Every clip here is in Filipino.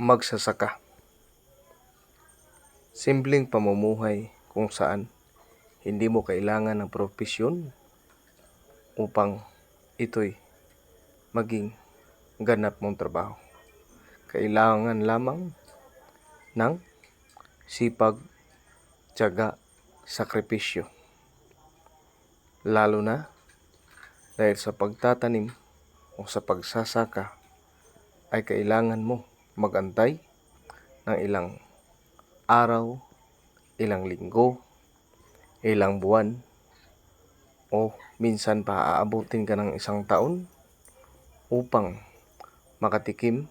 magsasaka. Simpleng pamumuhay kung saan hindi mo kailangan ng profesyon upang ito'y maging ganap mong trabaho. Kailangan lamang ng sipag, tiyaga, sakripisyo. Lalo na dahil sa pagtatanim o sa pagsasaka ay kailangan mo magantay ng ilang araw, ilang linggo, ilang buwan, o minsan pa aabutin ka ng isang taon upang makatikim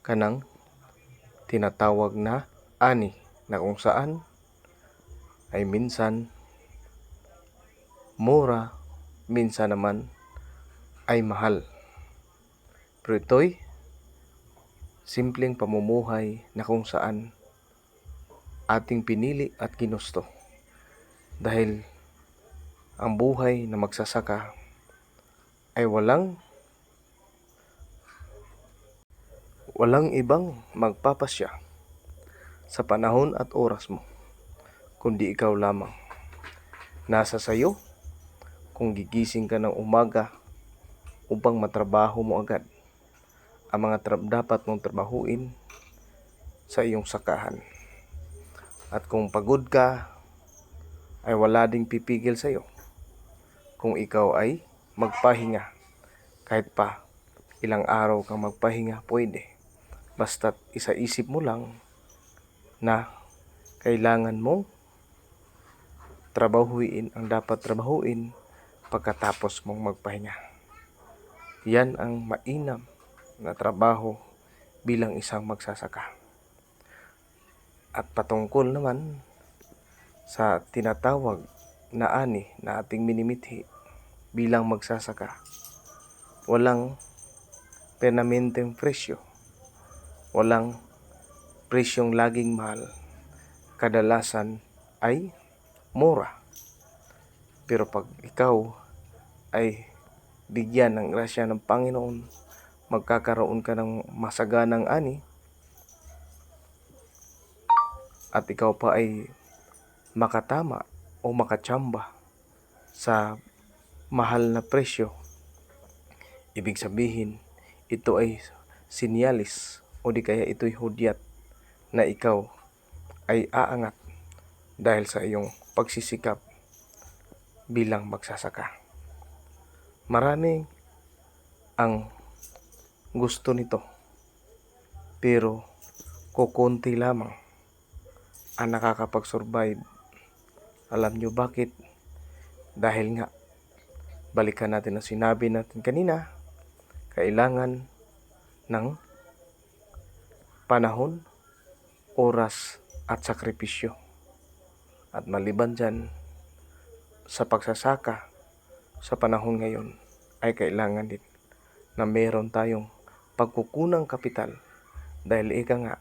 ka ng tinatawag na ani na kung saan ay minsan mura, minsan naman ay mahal. Pero ito'y simpleng pamumuhay na kung saan ating pinili at ginusto. Dahil ang buhay na magsasaka ay walang walang ibang magpapasya sa panahon at oras mo kundi ikaw lamang. Nasa sayo kung gigising ka ng umaga upang matrabaho mo agad ang mga tra- dapat mong trabahuin sa iyong sakahan. At kung pagod ka, ay wala ding pipigil sa iyo kung ikaw ay magpahinga. Kahit pa ilang araw kang magpahinga, pwede. Basta't isa-isip mo lang na kailangan mong trabahuin ang dapat trabahuin pagkatapos mong magpahinga. Yan ang mainam na trabaho bilang isang magsasaka. At patungkol naman sa tinatawag na ani na ating minimithi bilang magsasaka, walang permanenteng presyo. Walang presyong laging mahal. Kadalasan ay mura. Pero pag ikaw ay bigyan ng grasya ng Panginoon, magkakaroon ka ng masaganang ani, at ikaw pa ay makatama o makachamba sa mahal na presyo, ibig sabihin, ito ay sinyalis o di kaya ito'y hudyat na ikaw ay aangat dahil sa iyong pagsisikap bilang magsasaka. Marami ang gusto nito pero kukunti lamang ang nakakapag-survive. Alam nyo bakit? Dahil nga, balikan natin ang sinabi natin kanina, kailangan ng panahon, oras, at sakripisyo. At maliban dyan, sa pagsasaka, sa panahon ngayon, ay kailangan din na meron tayong pagkukunang kapital dahil ika nga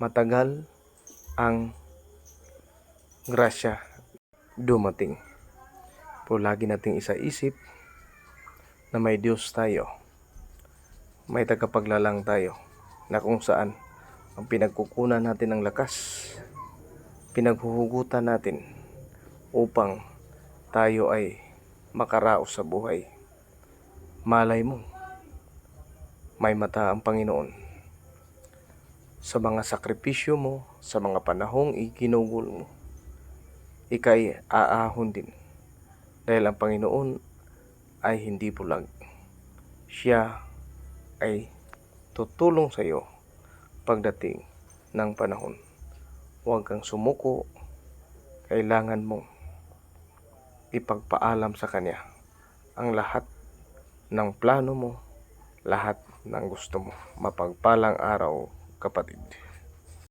matagal ang grasya dumating. Po lagi nating isaisip na may Diyos tayo. May tagapaglalang tayo na kung saan ang pinagkukunan natin ng lakas, pinaghuhugutan natin upang tayo ay makaraos sa buhay. Malay mo, may mata ang Panginoon sa mga sakripisyo mo, sa mga panahong iginugol mo ikay aahon din. Dahil ang Panginoon ay hindi bulag. Siya ay tutulong sa iyo pagdating ng panahon. Huwag kang sumuko. Kailangan mong ipagpaalam sa Kanya ang lahat ng plano mo, lahat ng gusto mo. Mapagpalang araw, kapatid.